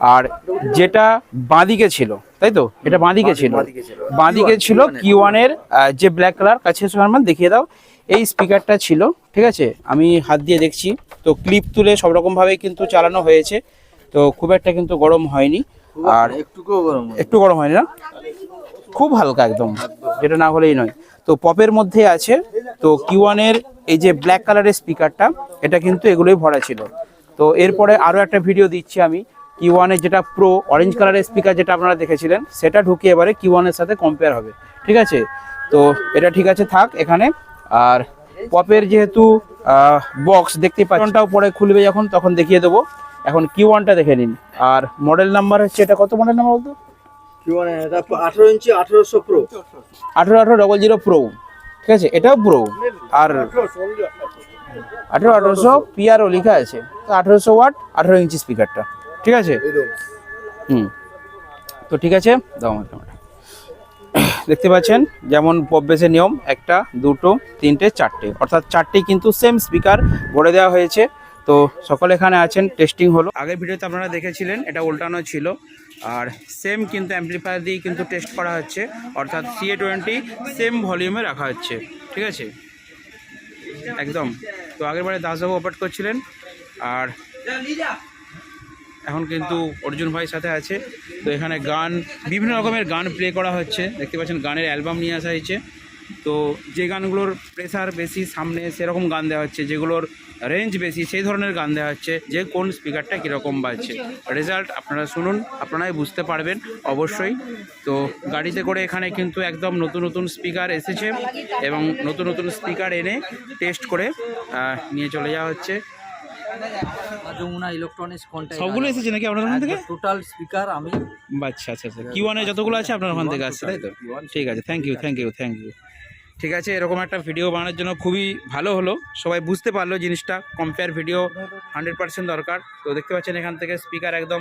আর যেটা বাঁদিকে ছিল তাই তো? এটা বাঁদিকে ছিল। বাঁদিকে ছিল। Q1 ওয়ানের যে ব্ল্যাক কালার কাছে সুরমান দেখিয়ে দাও। এই স্পিকারটা ছিল ঠিক আছে? আমি হাত দিয়ে দেখছি। তো ক্লিপ তুলে সব রকম ভাবে কিন্তু চালানো হয়েছে। তো খুব একটা কিন্তু গরম হয়নি। আর একটুকু গরম একটু গরম হয়নি না? খুব হালকা একদম যেটা না হলেই নয়। তো পপের মধ্যে আছে। তো কিউয়ানের এই যে ব্ল্যাক কালারের স্পিকারটা এটা কিন্তু এগুলোই ভরা ছিল। তো এরপরে আরও একটা ভিডিও দিচ্ছি আমি। কিউয়ানের যেটা প্রো অরেঞ্জ কালারের স্পিকার যেটা আপনারা দেখেছিলেন সেটা ঢুকিয়ে এবারে কিউয়ানের সাথে কম্পেয়ার হবে। ঠিক আছে? তো এটা ঠিক আছে থাক এখানে। আর পপের যেহেতু বক্স দেখতে পাচ্ছেনটাও পরে খুলবে যখন তখন দেখিয়ে দেবো। এখন কিউ ওয়ানটা দেখে নিন। আর মডেল নাম্বার হচ্ছে এটা কত মডেল নাম্বার বলতো? কি আঠারো ইঞ্চি আঠারোশো প্রো আঠেরো আঠেরো ডবল জিরো প্রো ঠিক আছে? এটাও প্রো আর আঠেরো আঠেরোশো পিআরও লেখা আছে। আঠেরোশো ওয়াট আঠেরো ইঞ্চি স্পিকারটা ঠিক আছে? হুম। তো ঠিক আছে? দেখতে পাচ্ছেন, যেমন পপ বেসের নিয়ম, একটা, দুটো, তিনটে, চারটে। অর্থাৎ চারটেই কিন্তু সেম স্পিকার ভরে দেওয়া হয়েছে। তো সকলে এখানে আছেন টেস্টিং হলো। আগের ভিডিওতে আপনারা দেখেছিলেন, এটা উল্টানো ছিল। আর সেম কিন্তু অ্যাম্পলিফায়ার দিয়ে কিন্তু টেস্ট করা হচ্ছে। অর্থাৎ সিএ টোয়েন্টি সেম ভলিউমে রাখা হচ্ছে। ঠিক আছে? একদম। তো আগেরবারে দাসবাবু অপারেট করছিলেন। আর এখন কিন্তু অর্জুন ভাইয়ের সাথে আছে। তো এখানে গান, বিভিন্ন রকমের গান প্লে করা হচ্ছে। দেখতে পাচ্ছেন গানের অ্যালবাম নিয়ে আসা হয়েছে। তো যে গানগুলোর প্রেসার বেশি, সামনে সেরকম গান দেওয়া হচ্ছে, যেগুলোর রেঞ্জ বেশি, সেই ধরনের গান দেওয়া হচ্ছে, যে কোন স্পিকারটা কীরকম বাজছে। রেজাল্ট আপনারা শুনুন, আপনারাই বুঝতে পারবেন, অবশ্যই। তো গাড়িতে করে এখানে কিন্তু একদম নতুন নতুন স্পিকার এসেছে এবং নতুন নতুন স্পিকার এনে টেস্ট করে নিয়ে চলে যাওয়া হচ্ছে। যমুনা ইলেকট্রনিক্স কন্ট্যাক্ট সবগুলো এসেছে নাকি আপনার ওখান থেকে? টোটাল স্পিকার আমি। আচ্ছা আচ্ছা আচ্ছা। কিউ ওয়ানে যতগুলো আছে আপনার ওখান থেকে আসছে তাই তো? ঠিক আছে thank you thank you thank you ঠিক আছে এরকম একটা ভিডিও বানানোর জন্য খুবই ভালো হলো। সবাই বুঝতে পারল জিনিসটা। কম্পেয়ার ভিডিও হান্ড্রেড পার্সেন্ট দরকার। তো দেখতে পাচ্ছেন এখান থেকে স্পিকার একদম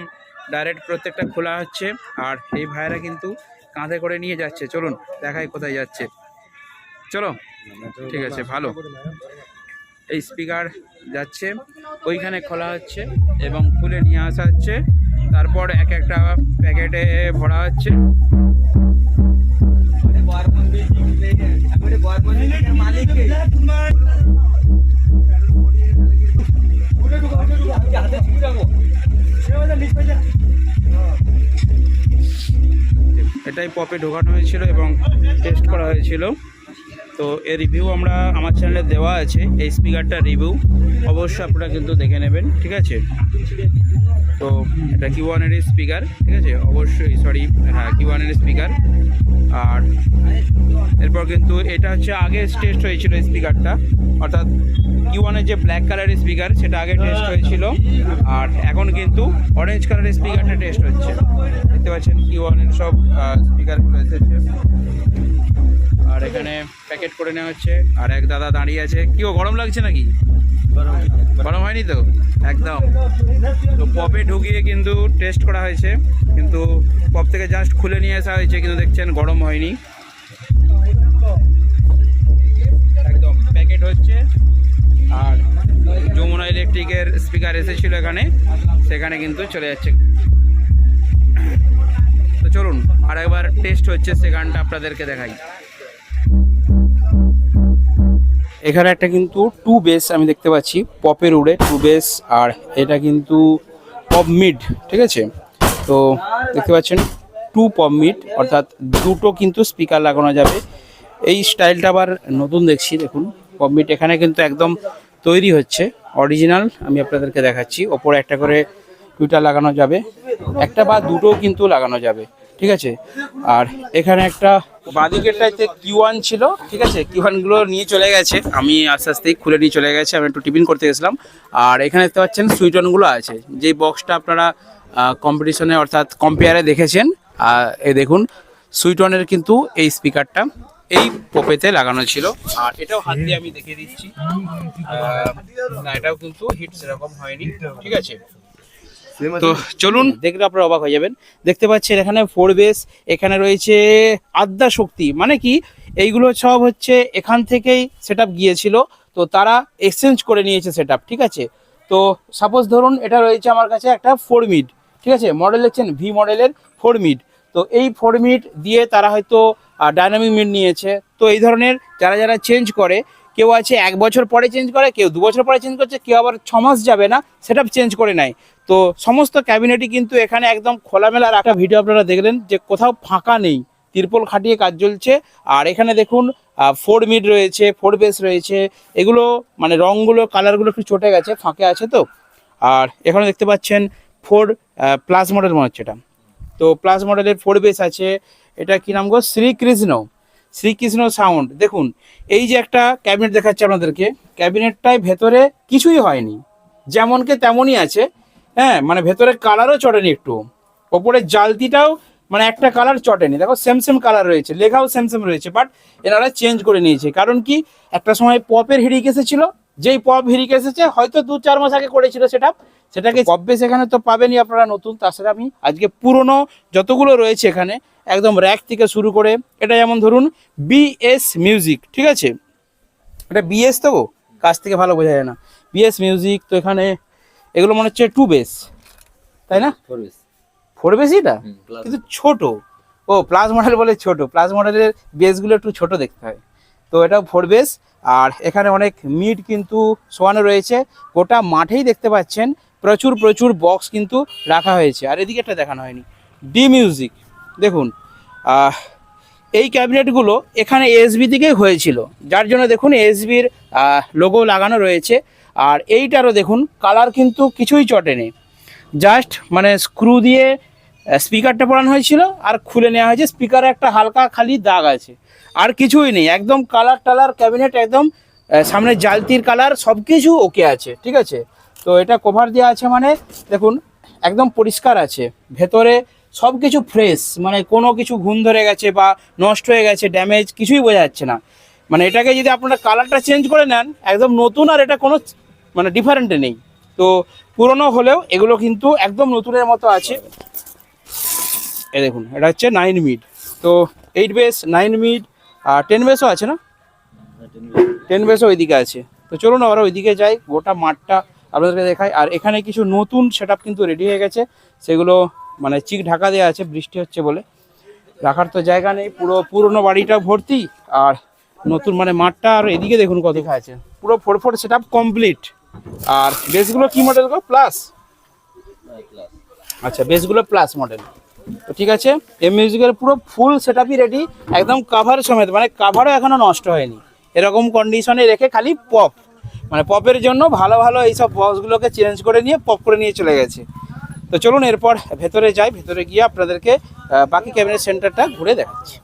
ডাইরেক্ট প্রত্যেকটা খোলা হচ্ছে। আর এই ভাইয়েরা কিন্তু কাঁধে করে নিয়ে যাচ্ছে। চলুন দেখাই কোথায় যাচ্ছে। চলো ঠিক আছে ভালো। এই স্পিকার যাচ্ছে, ওইখানে খোলা হচ্ছে এবং খুলে নিয়ে আসা হচ্ছে। তারপর এক একটা প্যাকেটে ভরা হচ্ছে। এটাই পপে ঢোকানো হয়েছিল এবং টেস্ট করা হয়েছিল। তো এর রিভিউ আমরা আমার চ্যানেলে দেওয়া আছে, এই স্পিকারটা রিভিউ অবশ্যই আপনারা কিন্তু দেখে নেবেন, ঠিক আছে? তো এটা কি ওয়ানের স্পিকার ঠিক আছে? অবশ্যই সরি হ্যাঁ কি ওয়ানের স্পিকার আর এরপর কিন্তু এটা হচ্ছে আগে টেস্ট হয়েছিল স্পিকারটা অর্থাৎ ওয়ানের যে ব্ল্যাক কালারের স্পিকার সেটা আগে টেস্ট হয়েছিল। আর এখন কিন্তু অরেঞ্জ কালারের স্পিকারটা টেস্ট হচ্ছে। দেখতে পাচ্ছেন কিউ ওয়ানের সব স্পিকারগুলো এসেছে। আর এখানে প্যাকেট করে নেওয়া হচ্ছে। আর এক দাদা দাঁড়িয়ে আছে। কি ও গরম লাগছে নাকি? গরম হয়নি তো? একদম। তো পপে ঢুকিয়ে কিন্তু টেস্ট করা হয়েছে। কিন্তু পপ থেকে জাস্ট খুলে নিয়ে আসা হয়েছে। কিন্তু দেখছেন গরম হয়নি। একদম। প্যাকেট হচ্ছে। আর যমুনা ইলেকট্রিকের স্পিকার এসেছিল এখানে, সেখানে কিন্তু চলে যাচ্ছে। তো চলুন আর একবার টেস্ট হচ্ছে সে গানটা আপনাদেরকে দেখাই। এখানে একটা কিন্তু টু বেস আমি দেখতে পাচ্ছি, পপের উড়ে টু বেস, আর এটা কিন্তু পপ মিড, ঠিক আছে? তো দেখতে পাচ্ছেন, টু পপ মিড, অর্থাৎ দুটো কিন্তু স্পিকার লাগানো যাবে। এই স্টাইলটা আবার নতুন দেখছি, দেখুন। মিড এখানে কিন্তু একদম তৈরি হচ্ছে। অরিজিনাল আমি আপনাদেরকে দেখাচ্ছি। ওপরে একটা করে টুইটার লাগানো যাবে। একটা বা দুটো কিন্তু লাগানো যাবে। ঠিক আছে? আর এখানে একটা বাদিকেরটাতে কিউ ওয়ান ছিল। ঠিক আছে? কিউওয়ানগুলো নিয়ে চলে গেছে। আমি আস্তে আস্তেই খুলে নিয়ে চলে গেছে। আমি একটু টিফিন করতে গেছিলাম। আর এখানে দেখতে পাচ্ছেন সুইটনগুলো আছে। যেই বক্সটা আপনারা কম্পিটিশনে অর্থাৎ কম্পেয়ারে দেখেছেন এই দেখুন সুইটনের কিন্তু এই স্পিকারটা এই পোপেতে লাগানো ছিল। আর এটাও হাত দিয়ে আমি দেখিয়ে দিচ্ছি। এটাও কিন্তু হিট সেরকম হয়নি, ঠিক আছে? তো চলুন, দেখলে আপনারা অবাক হয়ে যাবেন। দেখতে পাচ্ছেন এখানে ফোর বেস এখানে রয়েছে আদ্যা শক্তি। মানে কি? এইগুলো সব হচ্ছে এখান থেকেই সেট গিয়েছিল। তো তারা এক্সচেঞ্জ করে নিয়েছে সেট ঠিক আছে? তো সাপোজ ধরুন, এটা রয়েছে আমার কাছে একটা ফোর মিড ঠিক আছে? মডেল দেখছেন? ভি মডেলের ফোর মিড তো এই ফোর মিড দিয়ে তারা হয়তো ডাইনামিক মিড নিয়েছে। তো এই ধরনের যারা যারা চেঞ্জ করে, কেউ আছে এক বছর পরে চেঞ্জ করে, কেউ দু বছর পরে চেঞ্জ করছে, কেউ আবার ছ মাস যাবে না সেটা চেঞ্জ করে নেয়। তো সমস্ত ক্যাবিনেটই কিন্তু এখানে একদম খোলামেলা রাখা। ভিডিও আপনারা দেখলেন যে কোথাও ফাঁকা নেই, তিরপল খাটিয়ে কাজ চলছে। আর এখানে দেখুন ফোর মিড রয়েছে ফোর বেস রয়েছে। এগুলো মানে রঙগুলো কালারগুলো একটু চটে গেছে, ফাঁকে আছে তো। আর এখানে দেখতে পাচ্ছেন ফোর প্লাস মডেল মনে হচ্ছে এটা। তো প্লাস মডেলের ফোর বেস আছে। এটা কি নাম গো? শ্রীকৃষ্ণ। শ্রীকৃষ্ণ সাউন্ড দেখুন, এই যে একটা ক্যাবিনেট দেখাচ্ছে আপনাদেরকে ক্যাবিনেটটায় ভেতরে কিছুই হয়নি। যেমনকে তেমনই আছে। হ্যাঁ মানে ভেতরে কালারও চটেনি একটু। ওপরে জালতিটাও মানে একটা কালার চটেনি। দেখো সেম সেম কালার রয়েছে। লেখাও সেম সেম রয়েছে বাট এনারা চেঞ্জ করে নিয়েছে। কারণ কি, একটা সময় পপের হিরিক এসেছিল। যেই পপ হিরিক এসেছে, হয়তো দু চার মাস আগে করেছিল সেটা। সেটাকে পপ বেস এখানে তো পাবেনই আপনারা নতুন তাছাড়া আমি আজকে পুরনো যতগুলো রয়েছে এখানে একদম র্যাক থেকে শুরু করে এটা যেমন ধরুন বিএস মিউজিক ঠিক আছে? এটা বিএস তো? কাছ থেকে ভালো বোঝা যায় না। বিএস মিউজিক তো এখানে এগুলো মনে হচ্ছে টু বেস তাই না? ফোর বেস এটা? কিন্তু ছোট। ও প্লাস মডেল বলে ছোট। প্লাস মডেলের বেসগুলো একটু ছোট দেখতে হয়। তো এটাও ফোর বেস আর এখানে অনেক মিট কিন্তু শোয়ানো রয়েছে। গোটা মাঠেই দেখতে পাচ্ছেন প্রচুর প্রচুর বক্স কিন্তু রাখা হয়েছে। আর এদিকে একটা দেখানো হয়নি। ডি মিউজিক দেখুন এই ক্যাবিনেটগুলো এখানে এসবি থেকেই হয়েছিল। যার জন্য দেখুন এসবির লোগো লাগানো রয়েছে। আর এইটারও দেখুন কালার কিন্তু কিছুই চটেনি। জাস্ট মানে স্ক্রু দিয়ে স্পিকারটা পরানো হয়েছিল আর খুলে নেওয়া হয়েছে। স্পিকারে একটা হালকা খালি দাগ আছে। আর কিছুই নেই। একদম কালার টালার ক্যাবিনেট একদম সামনে জালতির কালার সব কিছু ওকে আছে। ঠিক আছে? তো এটা কভার দেওয়া আছে মানে দেখুন, একদম পরিষ্কার আছে। ভেতরে সব কিছু ফ্রেশ মানে কোনো কিছু ঘুম ধরে গেছে বা নষ্ট হয়ে গেছে ড্যামেজ কিছুই বোঝা যাচ্ছে না। মানে এটাকে যদি আপনারা কালারটা চেঞ্জ করে নেন, একদম নতুন আর এটা কোনো মানে ডিফারেন্টে নেই। তো পুরনো হলেও এগুলো কিন্তু একদম নতুনের মতো আছে। এ দেখুন, এটা হচ্ছে নাইন মিড তো এইট বেস নাইন মিড আর টেন বেসও আছে না? টেন বেসও ওইদিকে আছে। তো চলুন আমরা ওইদিকে যাই, গোটা মাঠটা আপনাদেরকে দেখাই। আর এখানে কিছু নতুন সেট কিন্তু রেডি হয়ে গেছে। সেগুলো মানে চিক ঢাকা দেওয়া আছে বৃষ্টি হচ্ছে বলে। রাখার তো জায়গা নেই পুরো পুরনো বাড়িটা ভর্তি আর নতুন মানে মাঠটা আর এদিকে দেখুন কত দেখা আছে পুরো ফোর ফোর সেট কমপ্লিট। আর বেসগুলো কি মডেল গো? প্লাস আচ্ছা বেসগুলো প্লাস মডেল তো ঠিক আছে এম মিউজিকের পুরো ফুল সেট আপই রেডি একদম কাভার সমেত মানে কাভারও এখনও নষ্ট হয়নি। এরকম কন্ডিশনে রেখে খালি পপ মানে পপের জন্য ভালো ভালো এইসব বক্সগুলোকে চেঞ্জ করে নিয়ে পপ করে নিয়ে চলে গেছে। তো চলুন এরপর ভেতরে যাই ভেতরে গিয়ে আপনাদেরকে বাকি ক্যাবিনেট সেন্টারটা ঘুরে দেখাচ্ছি।